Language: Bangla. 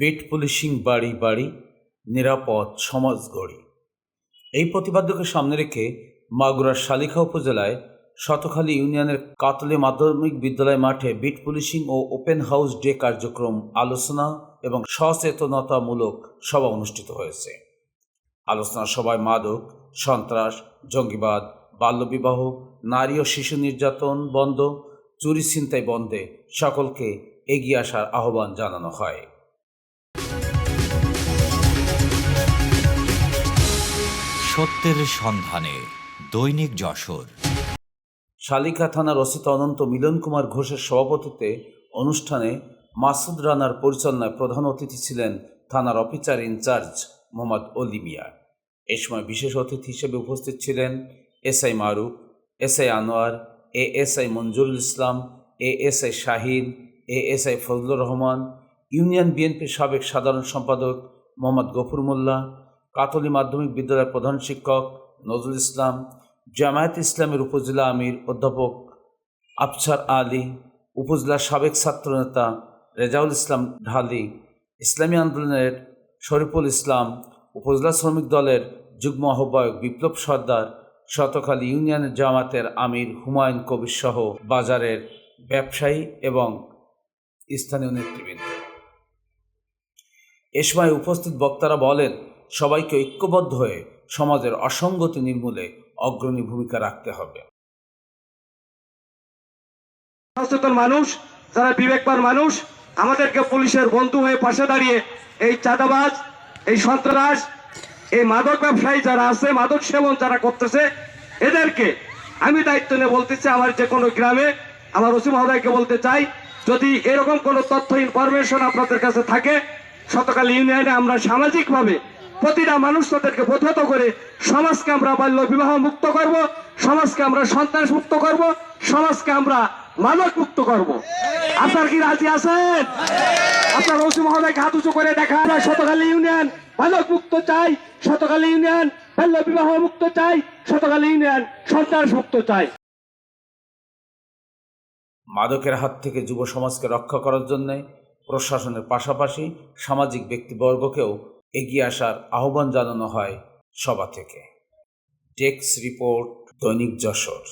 বিট পুলিশিং বাড়ি বাড়ি, নিরাপদ সমাজ গড়ি। এই প্রতিপাদ্যকে সামনে রেখে মাগুরার শালিখা উপজেলায় শতখালী ইউনিয়নের কাতলে মাধ্যমিক বিদ্যালয় মাঠে বিট পুলিশিং ও ওপেন হাউস ডে কার্যক্রম আলোচনা এবং সচেতনতামূলক সভা অনুষ্ঠিত হয়েছে। আলোচনা সভায় মাদক, সন্ত্রাস, জঙ্গিবাদ, বাল্যবিবাহ, নারী ও শিশু নির্যাতন বন্ধ, চুরি ছিনতাই বন্ধে সকলকে এগিয়ে আসার আহ্বান জানানো হয়। সত্যের সন্ধানে দৈনিক যশোর। শালিকা থানার ওসিত অনন্ত মিলন কুমার ঘোষের সভাপতিত্বে অনুষ্ঠানে মাসুদ রানার পরিচালনায় প্রধান অতিথি ছিলেন থানার অফিসার ইনচার্জ মোহাম্মদ অলি মিয়া। এ সময় বিশেষ অতিথি হিসেবে উপস্থিত ছিলেন S SI Maruf, SI Anwar A SI Monjurul Islam A SI Shahin A SI Fazlur Rahman, union বিএনপির সাবেক সাধারণ সম্পাদক মোহাম্মদ গফুর মোল্লা কাতলি মাধ্যমিক বিদ্যালয়ের প্রধান শিক্ষক নজরুল ইসলাম, জামায়াত ইসলামের উপজেলা আমির অধ্যাপক আফসার আলী উপজেলার সাবেক ছাত্রনেতা রেজাউল ইসলাম ঢালি, ইসলামী আন্দোলনের শরীফুল ইসলাম, উপজেলা শ্রমিক দলের যুগ্ম আহ্বায়ক বিপ্লব সর্দার, শতখালী ইউনিয়নের জামাতের আমির হুমায়ুন কবির সহ বাজারের ব্যবসায়ী এবং স্থানীয় নেতৃবৃন্দ। এ সময় উপস্থিত বক্তারা বলেন সবাইকে ঐক্যবদ্ধ হয়ে সমাজের অসঙ্গতি নির্মূলে অগ্রণী ভূমিকা রাখতে হবে। সচেতন মানুষ, যারা বিবেকবান মানুষ, আমাদেরকে পুলিশের বন্ধু হয়ে পাশে দাঁড়িয়ে এই চাঁদাবাজ, এই সন্ত্রাস, এই মাদক ব্যবসায়ী যারা আছে, মাদক সেবন যারা করতেছে, এদেরকে আমি দায়িত্ব নিয়ে বলতেছি, আমার যে কোনো গ্রামে আমার ওসি মহোদয়কে বলতে চাই, যদি এরকম কোনো তথ্য ইনফরমেশন আপনাদের কাছে থাকে, শতকাল ইউনিয়নে আমরা সামাজিকভাবে প্রতিটা মানুষ তাদেরকে বোধত করে সমাজকে আমরা বাল্য বিবাহ মুক্ত করব, সমাজকে আমরা সন্ত্রাস মুক্ত করব, সমাজকে আমরা মাদক মুক্ত করব। আপনার কি রাজি আছেন? আপনার ওসি মহোদয়কে হাত উঁচু করে দেখা আমরা শতকালী ইউনিয়ন, মাদক মুক্ত চাই, শতকালী ইউনিয়ন, বাল্য বিবাহ মুক্ত চাই, শতকালী ইউনিয়ন, সন্ত্রাস মুক্ত চাই। মাদকের হাত থেকে যুব সমাজকে রক্ষা করার জন্য প্রশাসনের পাশাপাশি সামাজিক ব্যক্তিবর্গকেও এগিয়ে আসার আহ্বান জানানো হয় সভা থেকে। টেক্স রিপোর্ট দৈনিক যশোর।